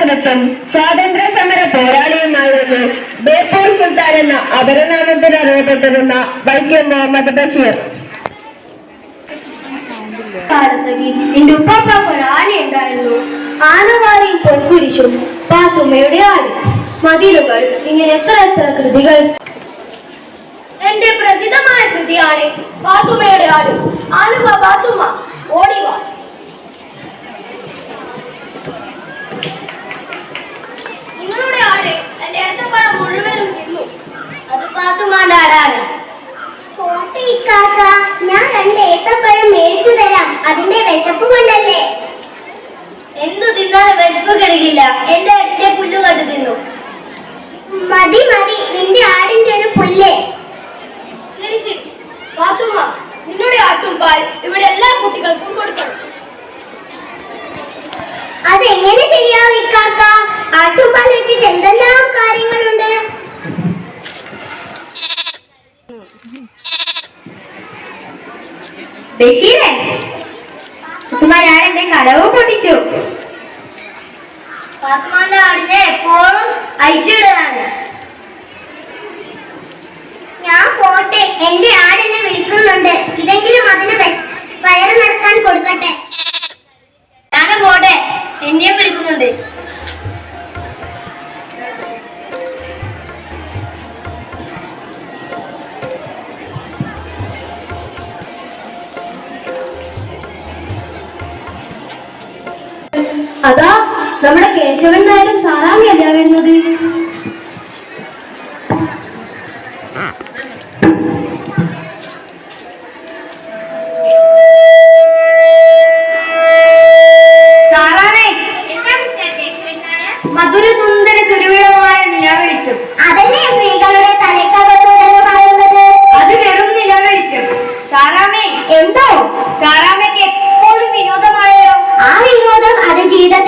ശാസ്ത്രജ്ഞൻ സ്വാതന്ത്ര്യ സമര പോരാളിയുമായിരുന്നു ബേപ്പൂർ സുൽത്താൻ എന്ന അപരനാമത്തിൽ അറിയപ്പെട്ടിരുന്ന വൈക്കം മുഹമ്മദ് ബഷീർ. എന്റെ ഉപ്പാപ്പ ഒരു ആന ഉണ്ടായിരുന്നു. ആനവാരിയും പൊൻകുരിശും പാത്തുമ്മയുടെ ആട് മതിലുകൾ ഇങ്ങനെ എത്ര എത്ര കൃതികൾ. എന്റെ പ്രസിദ്ധമായ കൃതിയാണ് പാത്തുമ്മയുടെ ആട് ആനുമ പാത്തുമ്മ. ഓടിവ നിങ്ങളുടെ ആട് എന്റെ ഏത്തപ്പഴം മുഴുവനും തിന്നു അത് പാത്തുമ്മയുടെ ആടാണ് പോട്ടെ ഇക്കാക്ക ഞാൻ രണ്ട് മേടിച്ചു തരാം. അതിന്റെ വിശപ്പ് കൊണ്ടല്ലേ? എന്തു തിന്നാൽ വിശപ്പ് കിടക്കില്ല. എന്റെ അടിന്റെ പുല്ല് കണ്ടു തിന്നു. മതി മതി. നിന്റെ ആടിന്റെ ഒരു പുല്ലേ? ശരി ശരി. പാത്തുമ്മ നിങ്ങളുടെ ആട്ടും പാൽ. ഇവിടെ എല്ലാ കുട്ടികൾക്കും കൊടുക്കണം. അതെങ്ങനെ ചെയ്യാം ഇക്കാക്ക ആട്ടുപാൽ വെച്ചിട്ട് എന്തെല്ലാം കാര്യങ്ങളുണ്ട്? ബഷീറേ എന്റെ കടവ് പൊട്ടിച്ചു. പാത്തുമാന്റെ ആടിനെ എപ്പോഴും അയച്ചിടുകയാണ് ഞാൻ പോട്ടെ എന്റെ ആടെന്നെ വിളിക്കുന്നുണ്ട്. ഇതെങ്കിലും അതിന് വയറ് നടക്കാൻ കൊടുക്കട്ടെ. ഞാനും പോട്ടെ എന്നെയും കേശവൻ നായരും സാറാമിയല്ല വരുന്നത്? സാറാമേ മധുര സുന്ദര സുരവിളമായ നിലവെളിച്ചം. അതല്ലേ സ്ത്രീകളുടെ തലക്കകത്ത് എന്ന് പറയുന്നത്? അത് വെറും നിലവെളിച്ചം. സാറാമേ എന്തോ? സാറാമയ്ക്ക് എപ്പോഴും വിനോദമായോ? ആ വിനോദം അത് ജീവിതത്തിന്റെ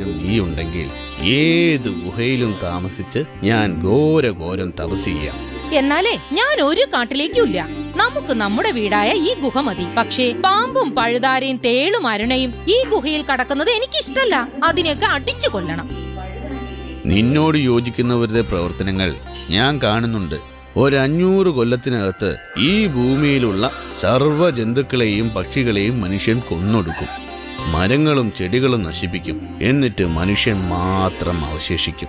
മാന്തി നീ ഉണ്ടെങ്കിൽ ഏത് ഗുഹയിലും താമസിച്ച് ഞാൻ ഘോര ഘോരം തപസ് ചെയ്യാം. എന്നാലേ ഞാൻ ഒരു കാട്ടിലേക്കും ഇല്ല നമുക്ക് നമ്മുടെ വീടായ ഈ ഗുഹ മതി. പക്ഷേ പാമ്പും പഴുതാരയും തേളും അരുണയും ഈ ഗുഹയിൽ കടക്കുന്നത് എനിക്കിഷ്ടല്ല. അതിനെയൊക്കെ അടിച്ചു കൊല്ലണം. നിന്നോട് യോജിക്കുന്നവരുടെ പ്രവർത്തനങ്ങൾ ഞാൻ കാണുന്നുണ്ട്. ഒരഞ്ഞൂറ് കൊല്ലത്തിനകത്ത് ഈ ഭൂമിയിലുള്ള സർവ ജന്തുക്കളെയും പക്ഷികളെയും മനുഷ്യൻ കൊന്നൊടുക്കും. മരങ്ങളും ചെടികളും നശിപ്പിക്കും. എന്നിട്ട് മനുഷ്യൻ മാത്രം അവശേഷിക്കും.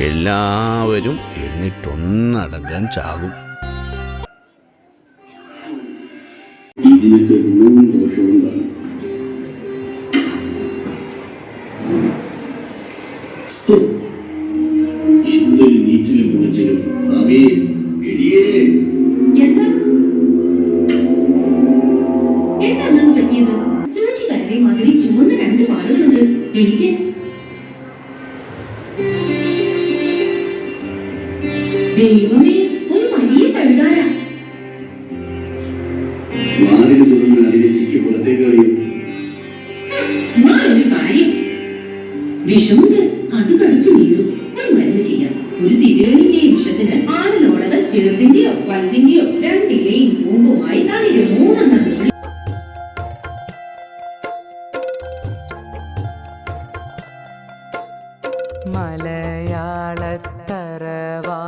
എല്ലാവരും എന്നിട്ടൊന്നടങ്കം ചാകും. ഇതിനൊക്കെ കാണും ഹോ, എന്തൊരു നീറ്റിലും മുറിച്ചിലും അവേ ദൈവമേ ഒരു വലിയ കഴുകാര. മാറിന് തുറന്ന് അതിനെ ചിക്കി പുറത്തേക്ക് കളയും ഞാൻ ഒരു കാര്യം. വിഷുവിന് കടുകടുത്ത് നീറും ഞാൻ മരുന്ന് ചെയ്യാം. ഒരു തിരേണിന്റെയും വിഷത്തിന് ആണലോടകം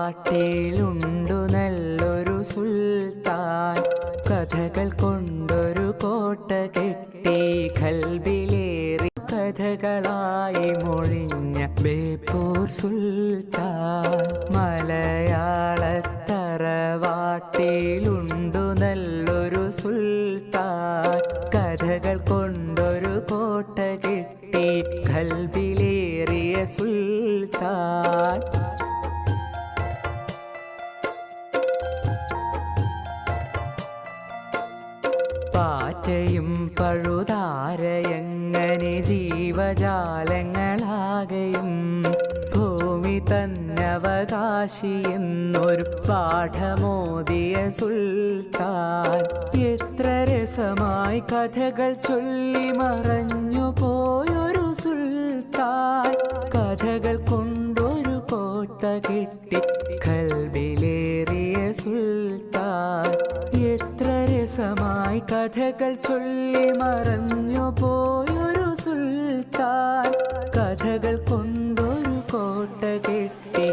നാട്ടിലുണ്ടു നല്ലൊരു സുൽത്താൻ. കഥകൾ കൊണ്ടൊരു കോട്ട കെട്ടി കൽബിലേറി. കഥകളായി മൊഴിഞ്ഞ ബേപ്പൂർ സുൽത്താൻ. മലയാളത്തറവാട്ടിലുണ്ടു നല്ലൊരു സുൽത്താൻ. പാറ്റയും പഴുതാരയങ്ങനെ ജീവജാലങ്ങളാകയും ഭൂമി തന്നവകാശി എന്നൊരു പാഠമോദിയ സുൽത്താൻ. എത്ര രസമായി കഥകൾ ചൊല്ലി മറഞ്ഞു പോയൊരു സുൽത്താൻ. കഥകൾ കൊണ്ടൊരു കോട്ട കെട്ടി കഥകൾ ചൊല്ലി മറഞ്ഞു പോയൊരു സുൽത്താൻ. കഥകൾ കൊണ്ടൊരു കോട്ട കെട്ടി